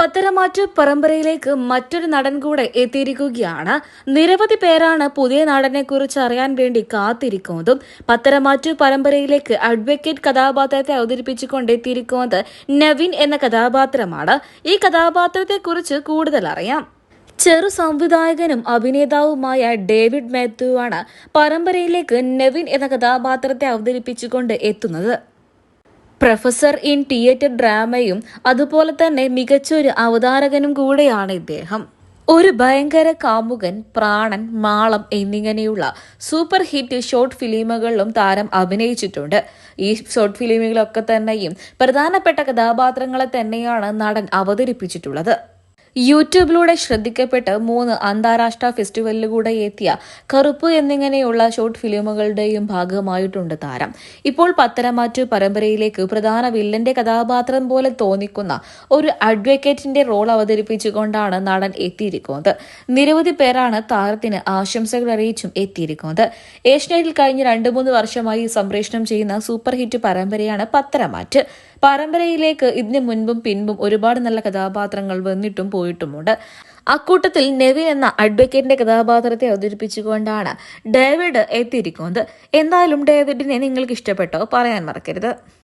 പത്തരമാറ്റ് പരമ്പരയിലേക്ക് മറ്റൊരു നടൻ കൂടെ എത്തിയിരിക്കുകയാണ്. നിരവധി പേരാണ് പുതിയ നടനെ കുറിച്ച് അറിയാൻ വേണ്ടി കാത്തിരിക്കുന്നതും പത്തരമാറ്റ് പരമ്പരയിലേക്ക് അഡ്വക്കേറ്റ് കഥാപാത്രത്തെ അവതരിപ്പിച്ചുകൊണ്ട് എത്തിയിരിക്കുന്നത് നവീൻ എന്ന കഥാപാത്രമാണ്. ഈ കഥാപാത്രത്തെക്കുറിച്ച് കൂടുതൽ അറിയാം. ചെറു സംവിധായകനും അഭിനേതാവുമായ ഡേവിഡ് മാത്യുവാണ് പരമ്പരയിലേക്ക് നവീൻ എന്ന കഥാപാത്രത്തെ അവതരിപ്പിച്ചുകൊണ്ട് എത്തുന്നത്. പ്രൊഫസർ ഇൻ തിയേറ്റർ ഡ്രാമയും അതുപോലെ തന്നെ മികച്ചൊരു അവതാരകനും കൂടെയാണ് ഇദ്ദേഹം. ഒരു ഭയങ്കര കാമുകൻ പ്രാണൻ മാളം എന്നിങ്ങനെയുള്ള സൂപ്പർ ഹിറ്റ് ഷോർട്ട് ഫിലിമുകളിലും താരം അഭിനയിച്ചിട്ടുണ്ട്. ഈ ഷോർട്ട് ഫിലിമുകളൊക്കെ തന്നെയും പ്രധാനപ്പെട്ട കഥാപാത്രങ്ങളെ തന്നെയാണ് നടൻ അവതരിപ്പിച്ചിട്ടുള്ളത്. യൂട്യൂബിലൂടെ ശ്രദ്ധിക്കപ്പെട്ട് മൂന്ന് അന്താരാഷ്ട്ര ഫെസ്റ്റിവലിലൂടെ എത്തിയ കറുപ്പ് എന്നിങ്ങനെയുള്ള ഷോർട്ട് ഫിലിമുകളുടെയും ഭാഗമായിട്ടുണ്ട് താരം. ഇപ്പോൾ പത്തനമാറ്റു പരമ്പരയിലേക്ക് പ്രധാന വില്ലന്റെ കഥാപാത്രം പോലെ തോന്നിക്കുന്ന ഒരു അഡ്വക്കേറ്റിന്റെ റോൾ അവതരിപ്പിച്ചുകൊണ്ടാണ് നടൻ എത്തിയിരിക്കുന്നത്. നിരവധി പേരാണ് താരത്തിന് ആശംസകൾ അറിയിച്ചും എത്തിയിരിക്കുന്നത്. ഏഷ്യനെറ്റിൽ കഴിഞ്ഞ രണ്ടു മൂന്ന് വർഷമായി സംപ്രേഷണം ചെയ്യുന്ന സൂപ്പർ ഹിറ്റ് പരമ്പരയാണ് പത്തരമാറ്റ് പരമ്പരയിലേക്ക് ഇതിന് മുൻപും പിൻപും ഒരുപാട് നല്ല കഥാപാത്രങ്ങൾ വന്നിട്ടും പോയിട്ടുമുണ്ട്. അക്കൂട്ടത്തിൽ നെവിൻ എന്ന അഡ്വക്കേറ്റിന്റെ കഥാപാത്രത്തെ അവതരിപ്പിച്ചുകൊണ്ടാണ് ഡേവിഡ് എത്തിയിരിക്കുന്നത്. എന്തായാലും ഡേവിഡിനെ നിങ്ങൾക്ക് ഇഷ്ടപ്പെട്ടോ പറയാൻ മറക്കരുത്.